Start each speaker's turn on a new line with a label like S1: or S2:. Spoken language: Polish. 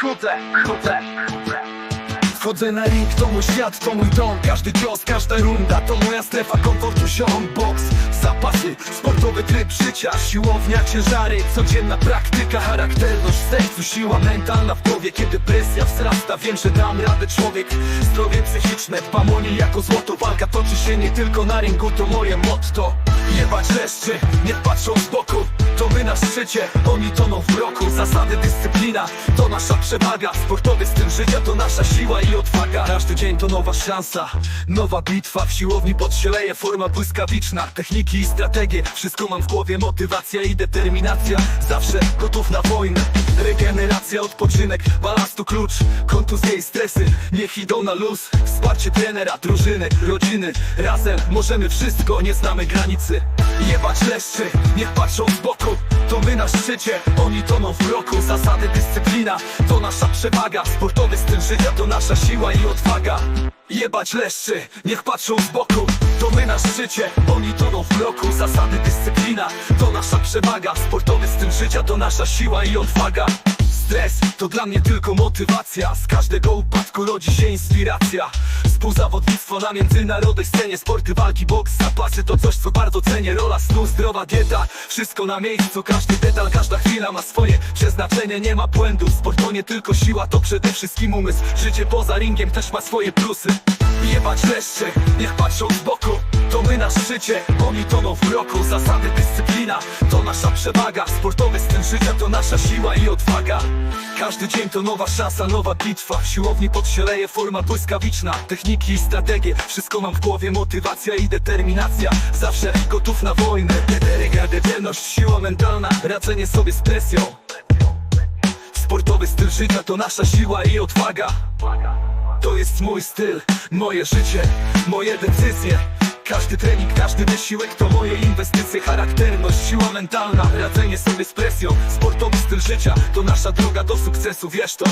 S1: Chudę, chudę Wchodzę na ring, to mój świat, to mój dom. Każdy cios, każda runda, to moja strefa komfortu Ziom, boks, zapasy, sportowy tryb życia Siłownia, ciężary, codzienna praktyka Charakterność w sercu, siła mentalna w głowie. Kiedy presja wzrasta, wiem, że dam radę człowiek. Zdrowie psychiczne, pamoni jako złoto Walka toczy się nie tylko na ringu, to moje motto. Jebać leszczy, nie patrzą z boku To my na szczycie, oni toną w roku Zasady, dyscyplina, to nasza przewaga. Sportowy styl życia to nasza siła i odwaga. Każdy dzień to nowa szansa, nowa bitwa. W siłowni podsieleje forma błyskawiczna. Techniki i strategie, wszystko mam w głowie. Motywacja i determinacja, zawsze gotów na wojnę. Regeneracja, odpoczynek, balastu klucz Kontuzje i stresy, niech idą na luz Wsparcie trenera, drużyny, rodziny. Razem możemy wszystko, nie znamy granicy. Jebać leszczy, niech patrzą z boku. To my na szczycie, oni toną w roku. Zasady, dyscyplina, to nasza przewaga. Sportowy styl życia to nasza siła i odwaga. Jebać leszczy, niech patrzą z boku. To my na szczycie, oni toną w roku. Zasady, dyscyplina, to nasza przewaga. Sportowy styl życia to nasza siła i odwaga Stres. To dla mnie tylko motywacja. Z każdego upadku rodzi się inspiracja Współzawodnictwo na międzynarodowej scenie Sporty, walki, boks, zapasy to coś co bardzo cenię. Rola snu, zdrowa dieta, wszystko na miejscu Każdy detal, każda chwila ma swoje przeznaczenie. Nie ma błędów, sport to nie tylko siła To przede wszystkim umysł, życie poza ringiem też ma swoje plusy. Jebać leszcze, niech patrzą z boku To my na szczycie, oni toną w roku Zasady, dyscyplina, to nasza przewaga. Sportowy styl życia to nasza siła i odwaga. Każdy dzień to nowa szansa, nowa bitwa. W siłowni podsieleje forma błyskawiczna Techniki i strategie, wszystko mam w głowie Motywacja i determinacja, zawsze gotów na wojnę. Determinacja, siła mentalna, radzenie sobie z presją. Sportowy styl życia to nasza siła i odwaga. To jest mój styl, moje życie, moje decyzje. Każdy trening, każdy wysiłek to moje inwestycje. Charakterność, siła mentalna, radzenie sobie z presją. Sportowy styl życia to nasza droga do sukcesu, wiesz to?